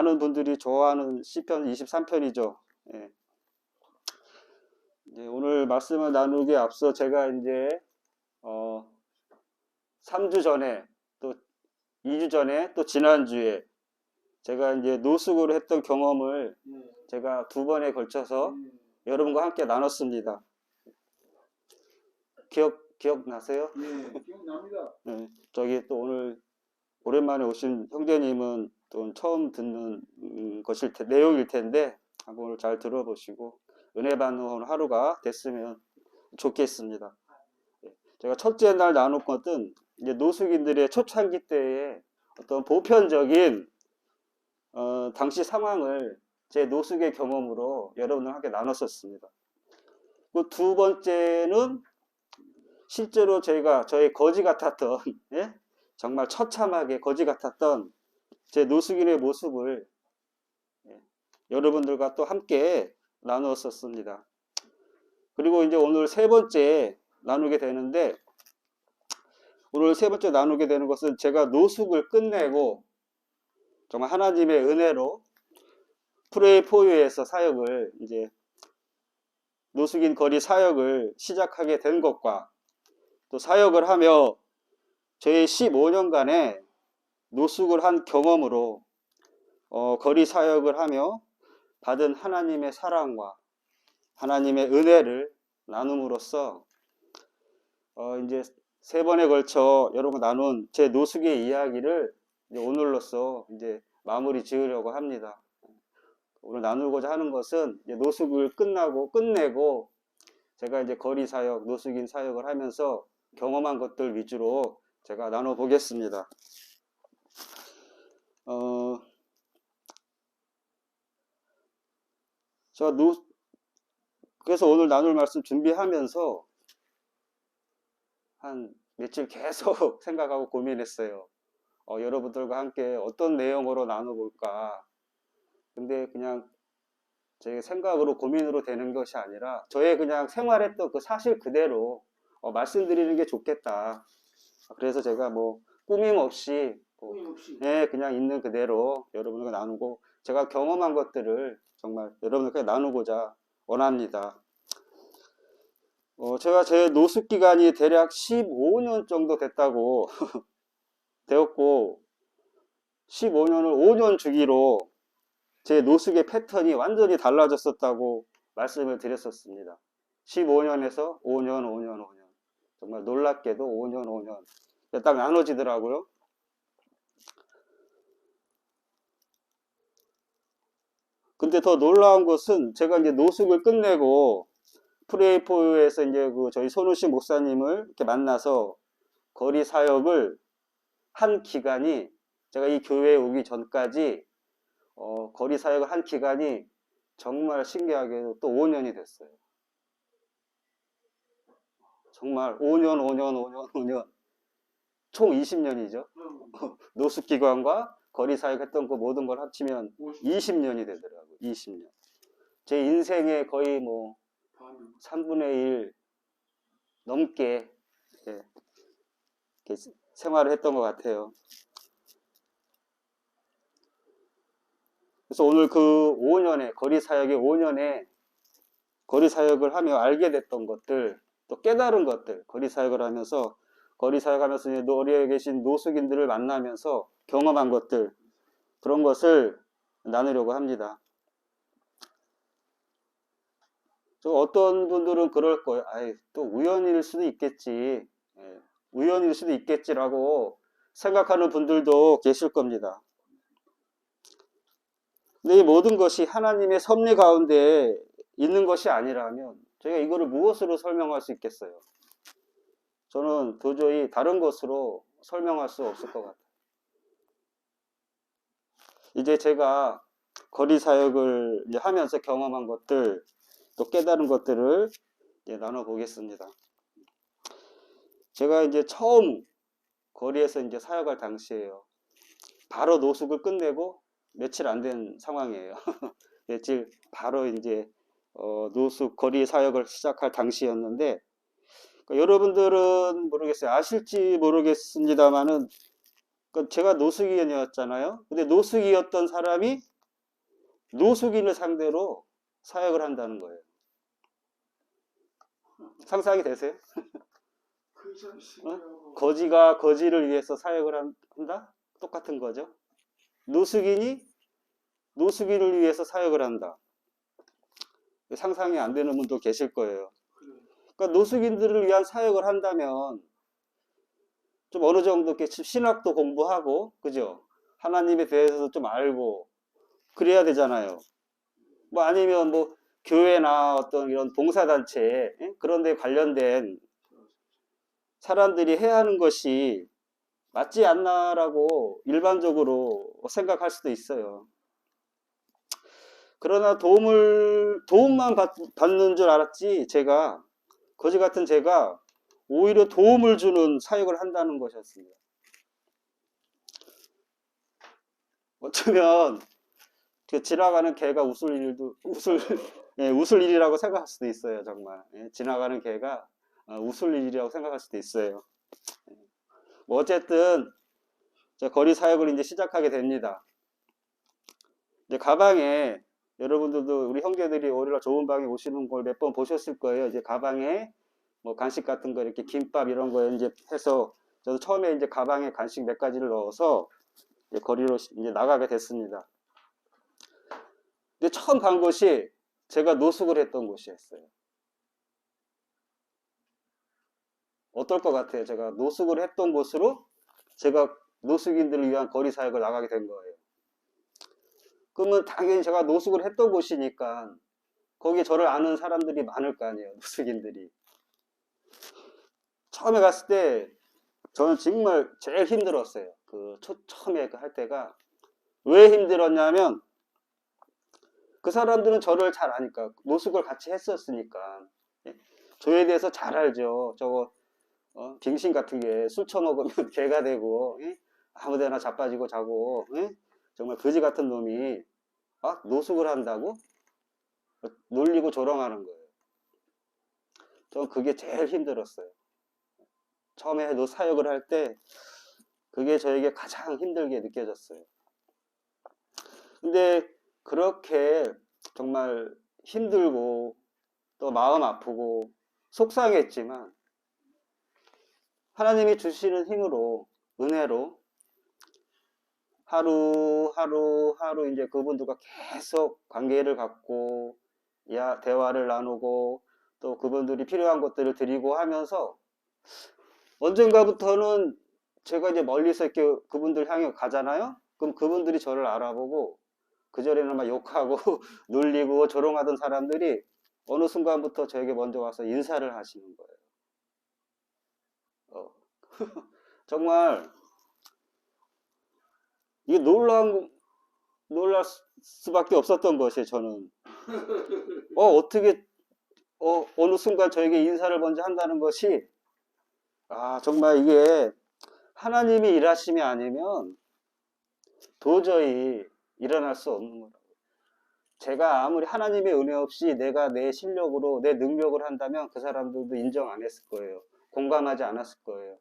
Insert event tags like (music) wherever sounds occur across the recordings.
많은 분들이 좋아하는 시편 23편이죠. 예. 오늘 말씀을 나누기에 앞서 제가 이제 어 3주 전에 또 2주 전에 또 지난주에 제가 이제 노숙으로 했던 경험을 네. 제가 두 번에 걸쳐서 네. 여러분과 함께 나눴습니다. 기억 기억나세요? 네, 기억납니다. 네, 저기 또 오늘 오랜만에 오신 형제님은 또 처음 듣는 음, 것일 테, 내용일 텐데 한번 잘 들어보시고 은혜 받는 하루가 됐으면 좋겠습니다. 예, 제가 첫째 날 나눌 것은 노숙인들의 초창기 때의 어떤 보편적인 어, 당시 상황을 제 노숙의 경험으로 여러분과 함께 나눴었습니다. 그 두 번째는 실제로 저희가 저의 거지 같았던 예? 정말 처참하게 거지 같았던 제 노숙인의 모습을 예, 여러분들과 또 함께 나누었었습니다. 그리고 이제 오늘 세 번째 나누게 되는데 오늘 세 번째 나누게 되는 것은 제가 노숙을 끝내고 정말 하나님의 은혜로 프레이 포유에서 사역을 이제 노숙인 거리 사역을 시작하게 된 것과 또 사역을 하며 저의 15년간의 노숙을 한 경험으로 어, 거리 사역을 하며 받은 하나님의 사랑과 하나님의 은혜를 나눔으로써 어, 이제 세 번에 걸쳐 여러분 나눈 제 노숙의 이야기를 이제 오늘로써 이제 마무리 지으려고 합니다. 오늘 나누고자 하는 것은 노숙을 끝나고 끝내고 제가 이제 거리 사역, 노숙인 사역을 하면서 경험한 것들 위주로 제가 나눠 보겠습니다. 어, 제가 노, 그래서 오늘 나눌 말씀 준비하면서 한 며칠 계속 (laughs) 생각하고 고민했어요. 어, 여러분들과 함께 어떤 내용으로 나눠볼까. 근데 그냥 제 생각으로 고민으로 되는 것이 아니라 저의 그냥 생활했던 그 사실 그대로 어, 말씀드리는 게 좋겠다. 그래서 제가 뭐 꾸밈 없이. 네, 그냥 있는 그대로 여러분과 나누고 제가 경험한 것들을 정말 여러분들과 나누고자 원합니다. 어, 제가 제 노숙 기간이 대략 15년 정도 됐다고 되었고 15년을 5년 주기로 제 노숙의 패턴이 완전히 달라졌었다고 말씀을 드렸었습니다. 15년에서 5년, 5년, 5년. 정말 놀랍게도 5년, 5년. 딱 나눠지더라고요. 근데 더 놀라운 것은 제가 이제 노숙을 끝내고 프레이포에서 이제 그 저희 손우씨 목사님을 이렇게 만나서 거리 사역을 한 기간이 제가 이 교회에 오기 전까지 어, 거리 사역을 한 기간이 정말 신기하게도 또 5년이 됐어요. 정말 5년, 5년, 5년, 5년. 총 20년이죠. 그럼 (laughs) 노숙 기간과 거리 사역 했던 그 모든 걸 합치면 50 20년이 되더라고요. 20년. 제 인생의 거의 뭐 반. 3분의 1 넘게 예, 생활을 했던 것 같아요. 그래서 오늘 그 5년에 거리 사역의 5년에 거리 사역을 하며 알게 됐던 것들 또 깨달은 것들 거리 사역을 하면서 거리 사역하면서 노리에 계신 노숙인들을 만나면서 경험한 것들 그런 것을 나누려고 합니다. 저 어떤 분들은 그럴 거예요. 아이, 또 우연일 수도 있겠지. 예, 우연일 수도 있겠지라고 생각하는 분들도 계실 겁니다. 근데 이 모든 것이 하나님의 섭리 가운데 있는 것이 아니라면 저희가 이거를 무엇으로 설명할 수 있겠어요? 저는 도저히 다른 것으로 설명할 수 없을 것 같아요. 이제 제가 거리 사역을 하면서 경험한 것들, 또 깨달은 것들을 나눠보겠습니다. 제가 이제 처음 거리에서 이제 사역할 당시에요. 바로 노숙을 끝내고 며칠 안 된 상황이에요. (laughs) 며칠 바로 이제 어, 노숙 거리 사역을 시작할 당시였는데 그러니까 여러분들은 모르겠어요. 아실지 모르겠습니다만은 그 제가 노숙인이었잖아요. 근데 노숙이었던 사람이 노숙인을 상대로 사역을 한다는 거예요. 상상이 되세요? (laughs) 신기하고 거지가 거지를 위해서 사역을 한- 한다? 똑같은 거죠. 노숙인이 노숙인을 위해서 사역을 한다. 상상이 안 되는 분도 계실 거예요. 그러니까 노숙인들을 위한 사역을 한다면 좀 어느 정도 신학도 공부하고 그죠? 하나님에 대해서도 좀 알고 그래야 되잖아요. 뭐 아니면 뭐 교회나 어떤 이런 봉사단체 예? 그런 데 관련된 사람들이 해야 하는 것이 맞지 않나라고 일반적으로 생각할 수도 있어요. 그러나 도움을 도움만 받, 받는 줄 알았지 제가 거지 같은 제가 오히려 도움을 주는 사역을 한다는 것이었습니다. 어쩌면 그 지나가는 개가 웃을 일도 웃을 예, 웃을 일이라고 생각할 수도 있어요 정말 예, 지나가는 개가 어, 웃을 일이라고 생각할 수도 있어요. 예. 뭐 어쨌든 저 거리 사역을 이제 시작하게 됩니다. 이제 가방에 여러분들도 우리 형제들이 오히려 좋은 방에 오시는 걸 몇 번 보셨을 거예요. 이제 가방에 뭐 간식 같은 거 이렇게 김밥 이런 거 이제 해서 저도 처음에 이제 가방에 간식 몇 가지를 넣어서 이제 거리로 시- 이제 나가게 됐습니다. 근데 처음 간 곳이 제가 노숙을 했던 곳이었어요. 어떨 것 같아요? 제가 노숙을 했던 곳으로 제가 노숙인들을 위한 거리 사역을 나가게 된 거예요. 그러면 당연히 제가 노숙을 했던 곳이니까 거기 저를 아는 사람들이 많을 거 아니에요. 노숙인들이. 처음에 갔을 때 저는 정말 제일 힘들었어요. 그 초, 처음에 그할 때가 왜 힘들었냐면 그 사람들은 저를 잘 아니까 노숙을 같이 했었으니까 예. 저에 대해서 잘 알죠. 저거 어, 빙신 같은 게 술 처먹으면 (laughs) 개가 되고 예? 아무데나 자빠지고 자고 예? 정말 거지 같은 놈이 막 노숙을 한다고 어, 놀리고 조롱하는 거예요. 전 그게 제일 힘들었어요. 처음에 노 사역을 할 때 그게 저에게 가장 힘들게 느껴졌어요. 근데 그렇게 정말 힘들고 또 마음 아프고 속상했지만 하나님이 주시는 힘으로 은혜로 하루 하루 하루 이제 그분들과 계속 관계를 갖고 야 대화를 나누고 또 그분들이 필요한 것들을 드리고 하면서 언젠가부터는 제가 이제 멀리서 이렇게 그분들 향해 가잖아요. 그럼 그분들이 저를 알아보고 그전에는 막 욕하고 (laughs) 놀리고 조롱하던 사람들이 어느 순간부터 저에게 먼저 와서 인사를 하시는 거예요. 어. (laughs) 정말 이게 놀라운 놀랄 수- 수밖에 없었던 것이에요. 저는 어 어떻게 어 어느 순간 저에게 인사를 먼저 한다는 것이 아 정말 이게 하나님이 일하심이 아니면 도저히 일어날 수 없는 거라고. 제가 아무리 하나님의 은혜 없이 내가 내 실력으로 내 능력을 한다면 그 사람들도 인정 안 했을 거예요. 공감하지 않았을 거예요.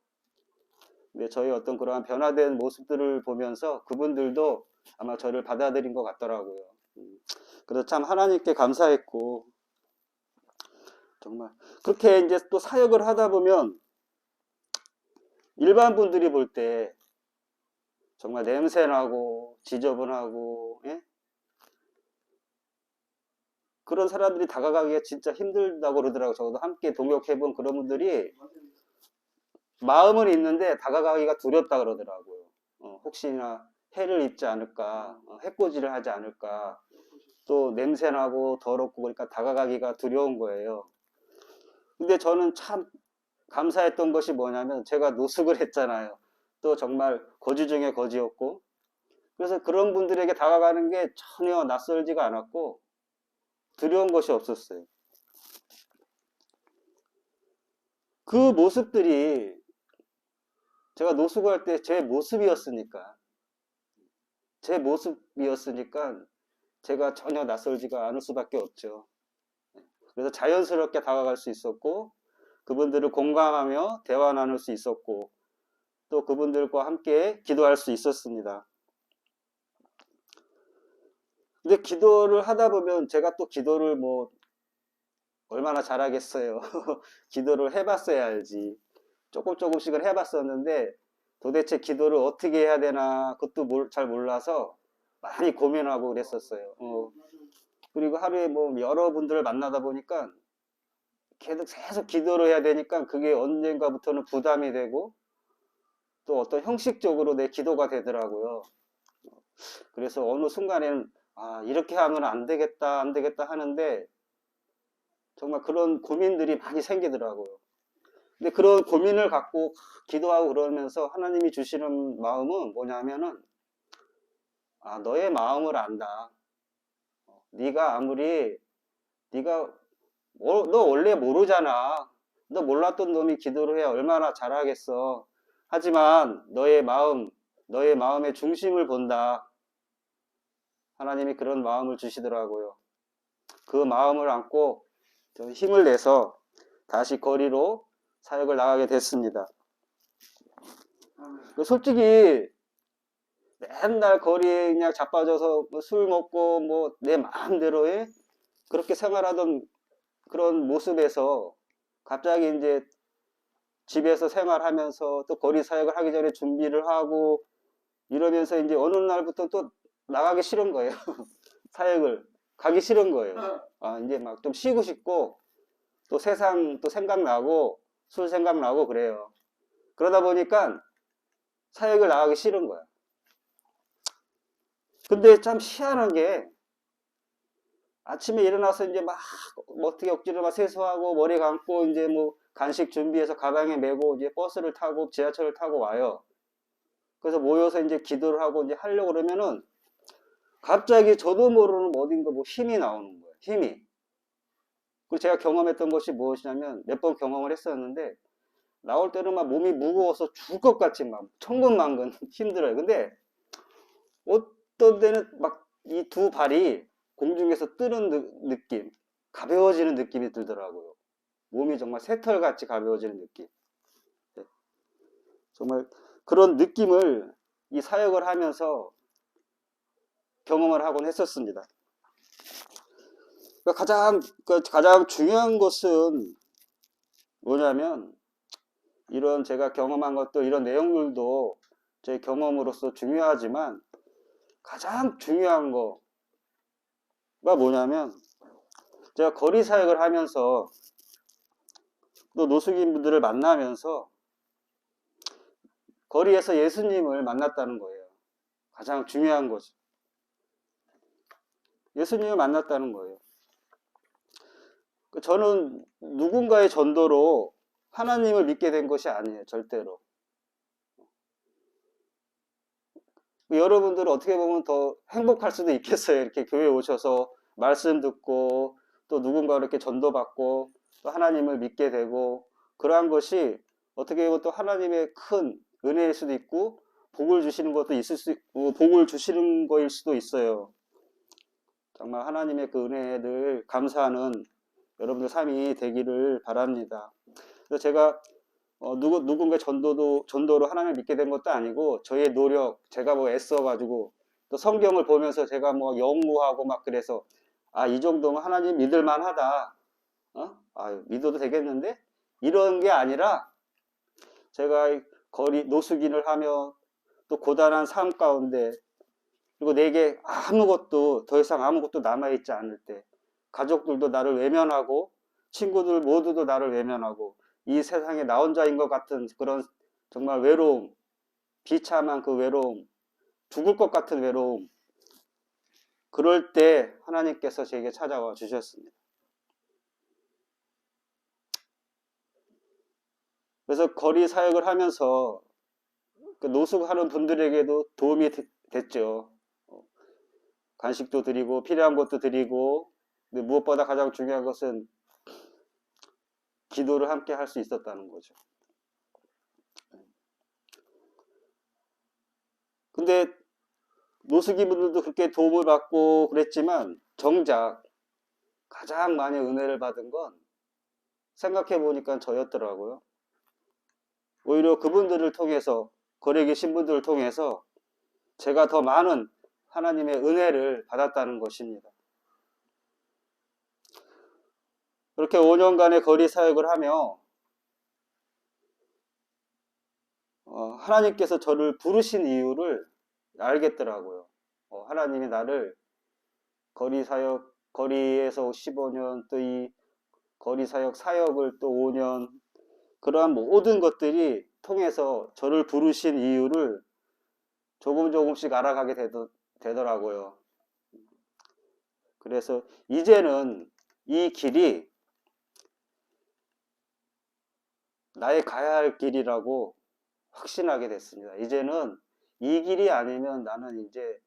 근데 저희 어떤 그러한 변화된 모습들을 보면서 그분들도 아마 저를 받아들인 것 같더라고요. 음, 그래서 참 하나님께 감사했고, 정말. 그렇게 이제 또 사역을 하다 보면 일반 분들이 볼 때 정말 냄새나고 지저분하고, 예? 그런 사람들이 다가가기가 진짜 힘들다고 그러더라고요. 저도 함께 동역해본 그런 분들이. 마음은 있는데 다가가기가 두렵다 그러더라고요. 어, 혹시나 해를 입지 않을까, 어, 해코지를 하지 않을까, 또 냄새나고 더럽고 그러니까 다가가기가 두려운 거예요. 근데 저는 참 감사했던 것이 뭐냐면 제가 노숙을 했잖아요. 또 정말 거지 중에 거지였고, 그래서 그런 분들에게 다가가는 게 전혀 낯설지가 않았고, 두려운 것이 없었어요. 그 모습들이 제가 노숙할 때 제 모습이었으니까, 제 모습이었으니까 제가 전혀 낯설지가 않을 수밖에 없죠. 그래서 자연스럽게 다가갈 수 있었고, 그분들을 공감하며 대화 나눌 수 있었고, 또 그분들과 함께 기도할 수 있었습니다. 근데 기도를 하다 보면 제가 또 기도를 뭐 얼마나 잘하겠어요. (laughs) 기도를 해봤어야 알지. 조금 조금씩은 해봤었는데 도대체 기도를 어떻게 해야 되나 그것도 몰- 잘 몰라서 많이 고민하고 그랬었어요. 어. 그리고 하루에 뭐 여러분들을 만나다 보니까 계속 계속 기도를 해야 되니까 그게 언젠가부터는 부담이 되고 또 어떤 형식적으로 내 기도가 되더라고요. 그래서 어느 순간에는 아, 이렇게 하면 안 되겠다, 안 되겠다 하는데 정말 그런 고민들이 많이 생기더라고요. 근데 그런 고민을 갖고 기도하고 그러면서 하나님이 주시는 마음은 뭐냐면은 아, 너의 마음을 안다. 어, 네가 아무리 네가 뭐- 너 원래 모르잖아. 너 몰랐던 놈이 기도를 해야 얼마나 잘하겠어. 하지만 너의 마음, 너의 마음의 중심을 본다. 하나님이 그런 마음을 주시더라고요. 그 마음을 안고 좀 힘을 내서 다시 거리로 사역을 나가게 됐습니다. 그 솔직히 맨날 거리에 그냥 자빠져서 뭐술 먹고 뭐 내 마음대로 해 그렇게 생활하던 그런 모습에서 갑자기 이제 집에서 생활하면서 또 거리 사역을 하기 전에 준비를 하고 이러면서 이제 어느 날부터 또 나가기 싫은 거예요. (laughs) 사역을 가기 싫은 거예요. 아, 이제 막 좀 쉬고 싶고 또 세상 또 생각나고 술 생각나고 그래요. 그러다 보니까 사역을 나가기 싫은 거야. 근데 참 희한한 게 아침에 일어나서 이제 막뭐 어떻게 억지로 막 세수하고 머리 감고 이제 뭐 간식 준비해서 가방에 메고 이제 버스를 타고 지하철을 타고 와요. 그래서 모여서 이제 기도를 하고 이제 하려고 그러면은 갑자기 저도 모르는 어딘가 뭐 힘이 나오는 거예요. 힘이. 그리고 제가 경험했던 것이 무엇이냐면 몇 번 경험을 했었는데 나올 때는 막 몸이 무거워서 죽을 것 같이 막 천근만근 (laughs) 힘들어요. 근데 어떤 데는 막 이 두 발이 공중에서 뜨는 느- 느낌, 가벼워지는 느낌이 들더라고요. 몸이 정말 새털같이 가벼워지는 느낌. 네. 정말 그런 느낌을 이 사역을 하면서 경험을 하곤 했었습니다. 그러니까 가장 그 가장 중요한 것은 뭐냐면 이런 제가 경험한 것도 이런 내용들도 제 경험으로서 중요하지만 가장 중요한 거가 뭐냐면 제가 거리 사역을 하면서 또 노숙인 분들을 만나면서 거리에서 예수님을 만났다는 거예요. 가장 중요한 거죠. 예수님을 만났다는 거예요. 그 저는 누군가의 전도로 하나님을 믿게 된 것이 아니에요. 절대로. 여러분들은 어떻게 보면 더 행복할 수도 있겠어요. 이렇게 교회 오셔서 말씀 듣고 또 누군가 이렇게 전도받고 또 하나님을 믿게 되고 그러한 것이 어떻게 보면 또 하나님의 큰 은혜일 수도 있고 복을 주시는 것도 있을 수 있고 복을 주시는 거일 수도 있어요. 정말 하나님의 그 은혜에 늘 감사하는 여러분들 삶이 되기를 바랍니다. 그래서 제가 어, 누구, 누군가 전도도, 전도로 하나님을 믿게 된 것도 아니고, 저의 노력, 제가 뭐 애써가지고, 또 성경을 보면서 제가 뭐 연구하고 막 그래서, 아, 이 정도면 하나님 믿을만 하다. 어? 아, 믿어도 되겠는데? 이런 게 아니라, 제가 이 거리, 노숙인을 하며, 또 고단한 삶 가운데, 그리고 내게 아무것도, 더 이상 아무것도 남아있지 않을 때, 가족들도 나를 외면하고, 친구들 모두도 나를 외면하고, 이 세상에 나 혼자인 것 같은 그런 정말 외로움, 비참한 그 외로움, 죽을 것 같은 외로움. 그럴 때 하나님께서 제게 찾아와 주셨습니다. 그래서 거리 사역을 하면서 그 노숙하는 분들에게도 도움이 되- 됐죠. 어, 간식도 드리고 필요한 것도 드리고 무엇보다 가장 중요한 것은 기도를 함께 할 수 있었다는 거죠. 근데 노숙이 분들도 그렇게 도움을 받고 그랬지만 정작 가장 많이 은혜를 받은 건 생각해 보니까 저였더라고요. 오히려 그분들을 통해서 거리에 계신 분들을 통해서 제가 더 많은 하나님의 은혜를 받았다는 것입니다. 그렇게 5년간의 거리 사역을 하며 어, 하나님께서 저를 부르신 이유를 알겠더라고요. 어, 하나님이 나를 거리 사역, 거리에서 15년, 또 이 거리 사역 사역을 또 5년, 그러한 모든 것들이 통해서 저를 부르신 이유를 조금 조금씩 알아가게 되더, 되더라고요. 그래서 이제는 이 길이 나의 가야 할 길이라고 확신하게 됐습니다. 이제는 이 길이 아니면 나는 이제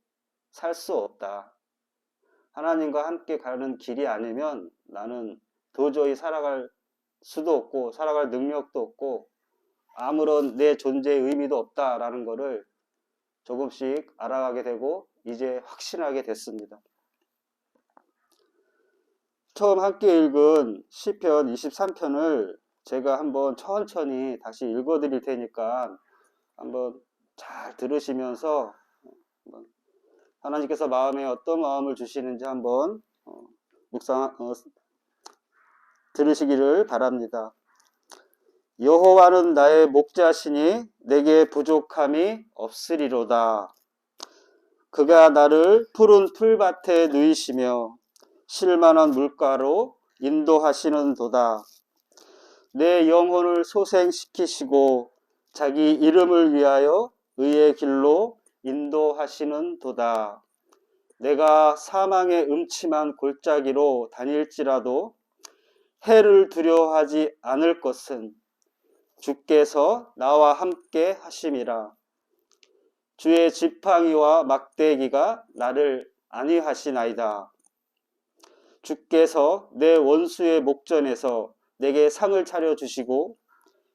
살 수 없다. 하나님과 함께 가는 길이 아니면 나는 도저히 살아갈 수도 없고 살아갈 능력도 없고 아무런 내 존재의 의미도 없다라는 것을 조금씩 알아가게 되고 이제 확신하게 됐습니다. 처음 함께 읽은 시편 23편을 제가 한번 천천히 다시 읽어 드릴 테니까 한번 잘 들으시면서 하나님께서 마음에 어떤 마음을 주시는지 한번 어, 묵상 어, 들으시기를 바랍니다. 여호와는 나의 목자시니 내게 부족함이 없으리로다. 그가 나를 푸른 풀밭에 누이시며 실만한 물가로 인도하시는 도다. 내 영혼을 소생시키시고 자기 이름을 위하여 의의 길로 인도하시는 도다. 내가 사망의 음침한 골짜기로 다닐지라도 해를 두려워하지 않을 것은 주께서 나와 함께 하심이라. 주의 지팡이와 막대기가 나를 안위하시나이다. 주께서 내 원수의 목전에서 내게 상을 차려 주시고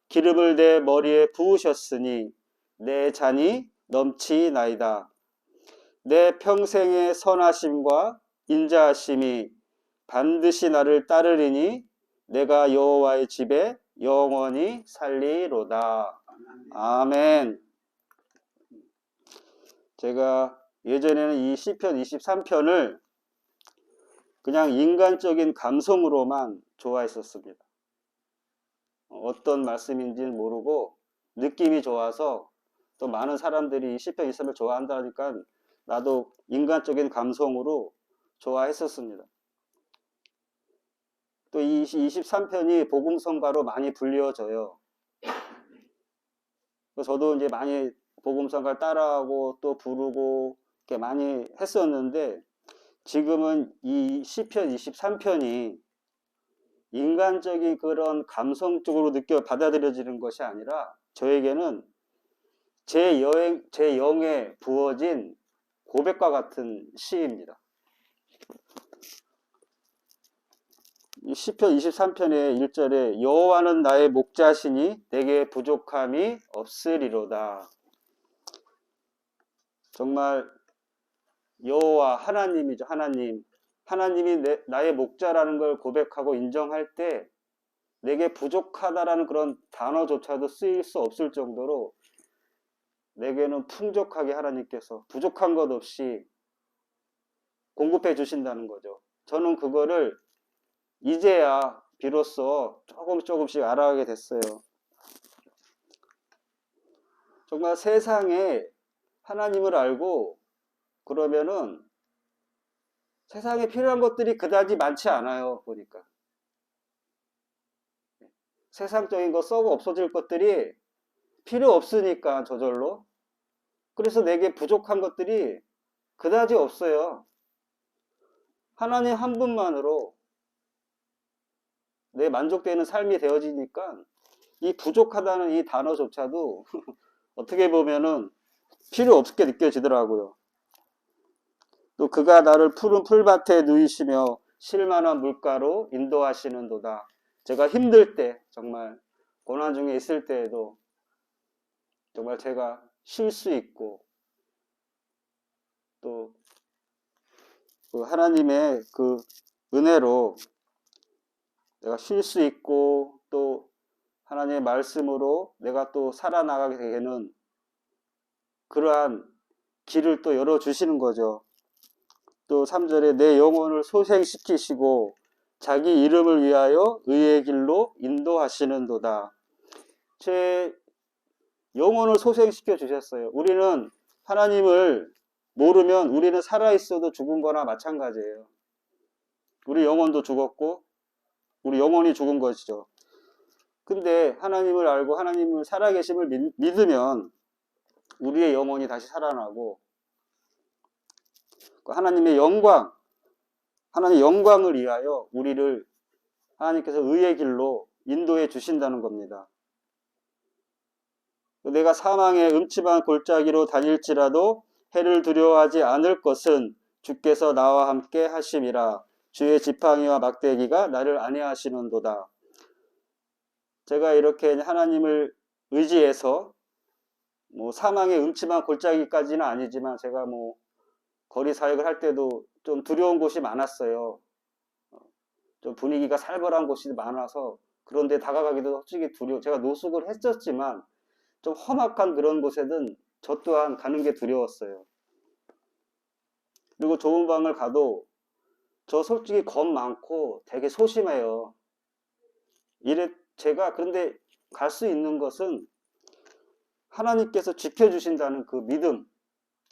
기름을 내 머리에 부으셨으니 내 잔이 넘치나이다. 내 평생의 선하심과 인자하심이 반드시 나를 따르리니 내가 여호와의 집에 영원히 살리로다. 아멘. 제가 예전에는 이 시편 23편을 그냥 인간적인 감성으로만 좋아했었습니다. 어떤 말씀인지는 모르고 느낌이 좋아서 또 많은 사람들이 이 시편 23을 좋아한다니까 나도 인간적인 감성으로 좋아했었습니다. 또 이 23편이 복음성가로 많이 불려져요. 저도 이제 많이 복음성가를 따라하고 또 부르고 이렇게 많이 했었는데 지금은 이 시편 23편이 인간적인 그런 감성적으로 느껴 받아들여지는 것이 아니라 저에게는 제 여행, 제 영에 부어진 고백과 같은 시입니다. 시편 23편의 1절에 여호와는 나의 목자시니 내게 부족함이 없으리로다. 정말 여호와 하나님이죠. 하나님. 하나님이 내, 나의 목자라는 걸 고백하고 인정할 때 내게 부족하다라는 그런 단어조차도 쓰일 수 없을 정도로 내게는 풍족하게 하나님께서 부족한 것 없이 공급해 주신다는 거죠. 저는 그거를 이제야 비로소 조금 조금씩 알아가게 됐어요. 정말 세상에 하나님을 알고 그러면은 세상에 필요한 것들이 그다지 많지 않아요. 보니까. 세상적인 거 썩어 없어질 것들이 필요 없으니까 저절로. 그래서 내게 부족한 것들이 그다지 없어요. 하나님 한 분만으로 내 만족되는 삶이 되어지니까 이 부족하다는 이 단어조차도 (laughs) 어떻게 보면은 필요 없게 느껴지더라고요. 또 그가 나를 푸른 풀밭에 누이시며 실만한 물가로 인도하시는도다. 제가 힘들 때 정말 고난 중에 있을 때에도 정말 제가 쉴 수 있고 또 그 하나님의 그 은혜로 내가 쉴 수 있고 또 하나님의 말씀으로 내가 또 살아나가게 되는 그러한 길을 또 열어주시는 거죠. 또 3절에 내 영혼을 소생시키시고 자기 이름을 위하여 의의 길로 인도하시는 도다. 제 영혼을 소생시켜 주셨어요. 우리는 하나님을 모르면 우리는 살아 있어도 죽은 거나 마찬가지예요. 우리 영혼도 죽었고 우리 영혼이 죽은 것이죠. 근데 하나님을 알고 하나님을 살아계심을 믿, 믿으면 우리의 영혼이 다시 살아나고 그 하나님의 영광, 하나님의 영광을 위하여 우리를 하나님께서 의의 길로 인도해 주신다는 겁니다. 내가 사망의 음침한 골짜기로 다닐지라도 해를 두려워하지 않을 것은 주께서 나와 함께 하심이라 주의 지팡이와 막대기가 나를 안위하시는도다. 제가 이렇게 하나님을 의지해서 뭐 사망의 음침한 골짜기까지는 아니지만 제가 뭐 거리 사역을 할 때도 좀 두려운 곳이 많았어요. 좀 분위기가 살벌한 곳이 많아서 그런데 다가가기도 솔직히 두려워. 제가 노숙을 했었지만 좀 험악한 그런 곳에는 저 또한 가는 게 두려웠어요. 그리고 좁은 방을 가도 저 솔직히 겁 많고 되게 소심해요. 이래 제가 그런데 갈 수 있는 것은 하나님께서 지켜주신다는 그 믿음,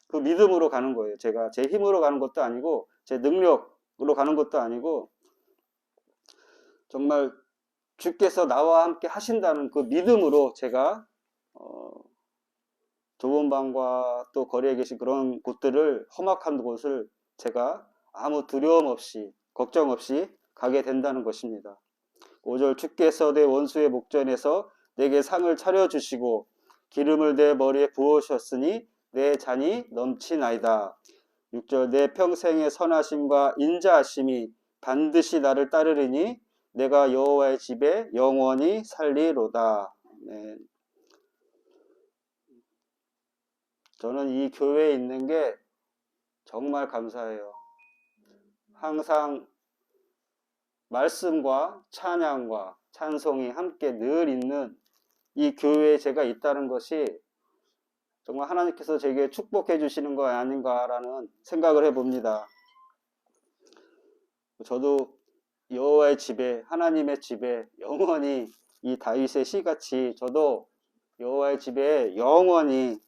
그 믿음으로 가는 거예요. 제가 제 힘으로 가는 것도 아니고 제 능력으로 가는 것도 아니고 정말 주께서 나와 함께 하신다는 그 믿음으로 제가 어, 좁은 방과 또 거리에 계신 그런 곳들을 험악한 곳을 제가 아무 두려움 없이 걱정 없이 가게 된다는 것입니다. 5절 주께서 내 원수의 목전에서 내게 상을 차려 주시고 기름을 내 머리에 부으셨으니 내 잔이 넘치나이다. 6절 내 평생의 선하심과 인자하심이 반드시 나를 따르리니 내가 여호와의 집에 영원히 살리로다. 네. 저는 이 교회에 있는 게 정말 감사해요. 항상 말씀과 찬양과 찬송이 함께 늘 있는 이 교회에 제가 있다는 것이 정말 하나님께서 제게 축복해 주시는 거 아닌가라는 생각을 해봅니다. 저도 여호와의 집에 하나님의 집에 영원히 이 다윗의 시같이 저도 여호와의 집에 영원히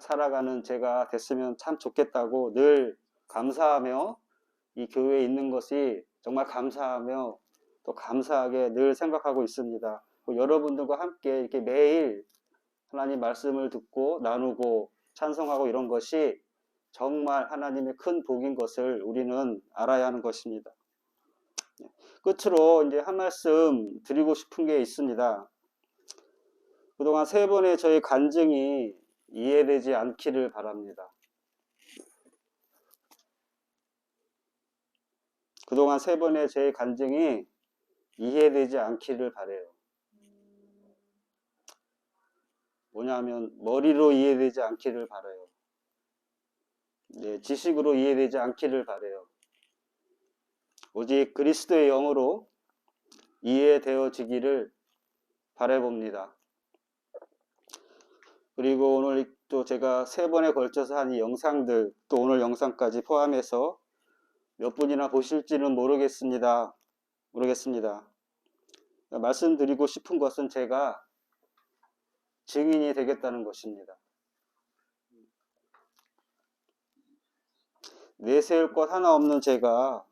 살아가는 제가 됐으면 참 좋겠다고 늘 감사하며 이 교회에 있는 것이 정말 감사하며 또 감사하게 늘 생각하고 있습니다. 여러분들과 함께 이렇게 매일 하나님 말씀을 듣고 나누고 찬송하고 이런 것이 정말 하나님의 큰 복인 것을 우리는 알아야 하는 것입니다. 끝으로 이제 한 말씀 드리고 싶은 게 있습니다. 그동안 세 번의 저희 간증이 이해되지 않기를 바랍니다. 그동안 세 번의 제 간증이 이해되지 않기를 바래요. 뭐냐면 머리로 이해되지 않기를 바래요. 네, 지식으로 이해되지 않기를 바래요. 오직 그리스도의 영으로 이해되어지기를 바래봅니다. 그리고 오늘 또 제가 세 번에 걸쳐서 한 이 영상들 또 오늘 영상까지 포함해서 몇 분이나 보실지는 모르겠습니다. 모르겠습니다. 말씀드리고 싶은 것은 제가 증인이 되겠다는 것입니다. 내세울 것 하나 없는 제가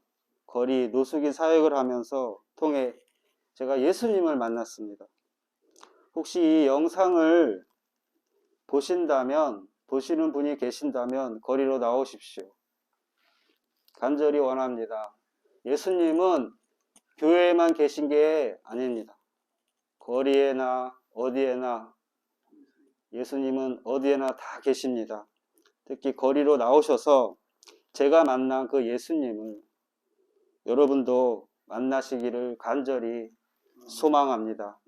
거리 노숙인 사역을 하면서 통해 제가 예수님을 만났습니다. 혹시 이 영상을 보신다면, 보시는 분이 계신다면 거리로 나오십시오. 간절히 원합니다. 예수님은 교회에만 계신 게 아닙니다. 거리에나 어디에나 예수님은 어디에나 다 계십니다. 특히 거리로 나오셔서 제가 만난 그 예수님을 여러분도 만나시기를 간절히 소망합니다.